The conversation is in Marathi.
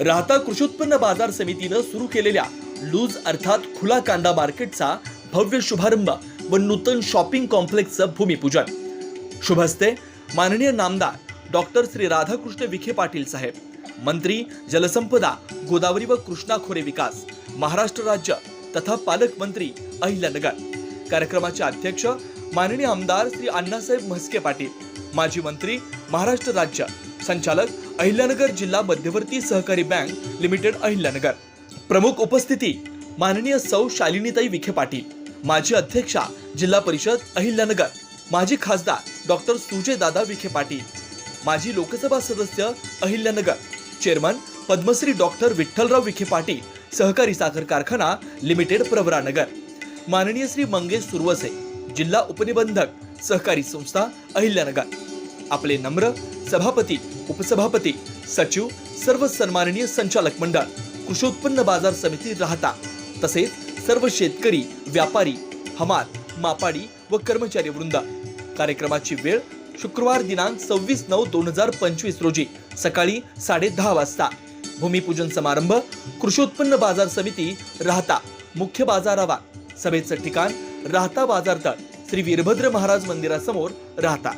राहता कृषी उत्पन्न बाजार समितीनं सुरू केलेल्या लूज अर्थात खुला कांदा मार्केटचा भव्य शुभारंभ व नूतन शॉपिंग कॉम्प्लेक्सचं भूमिपूजन. शुभ हस्ते माननीय नामदार डॉक्टर श्री राधाकृष्ण विखे पाटील साहेब मंत्री जलसंपदा गोदावरी व कृष्णा खोरे विकास महाराष्ट्र राज्य तथा पालकमंत्री अहिल्यानगर. कार्यक्रमाचे अध्यक्ष माननीय आमदार श्री अण्णासाहेब म्हस्के पाटील माजी मंत्री महाराष्ट्र राज्य संचालक अहिल्यानगर जिल्हा मध्यवर्ती सहकारी बँक लिमिटेड अहिल्यानगर. प्रमुख उपस्थिती माननीय सौ शालिनीताई विखे पाटील माजी अध्यक्षा जिल्हा परिषद अहिल्यानगर माजी खासदार डॉक्टर सुजयदादा विखे पाटील माजी लोकसभा सदस्य अहिल्यानगर चेअरमन पद्मश्री डॉक्टर विठ्ठलराव विखे पाटील सहकारी साखर कारखाना लिमिटेड प्रवरानगर. माननीय श्री मंगेश सुरवसे जिल्हा उपनिबंधक सहकारी संस्था अहिल्यानगर. आपले नम्र सभापती उपसभापती सचिव सर्व सन्माननीय संचालक मंडळ कृषी उत्पन्न बाजार समिती राहता. तसेच सर्व शेतकरी व्यापारी हमाल मापाडी व कर्मचारी वृंद. कार्यक्रमाची वेळ शुक्रवार दिनांक सव्वीस नऊ दोन हजार पंचवीस रोजी सकाळी साडे दहा वाजता. भूमिपूजन समारंभ कृषी उत्पन्न बाजार समिती राहता. मुख्य बाजारावा सभेचं ठिकाण राहता बाजार तळ. श्री वीरभद्र महाराज मंदिरासमोर राहता.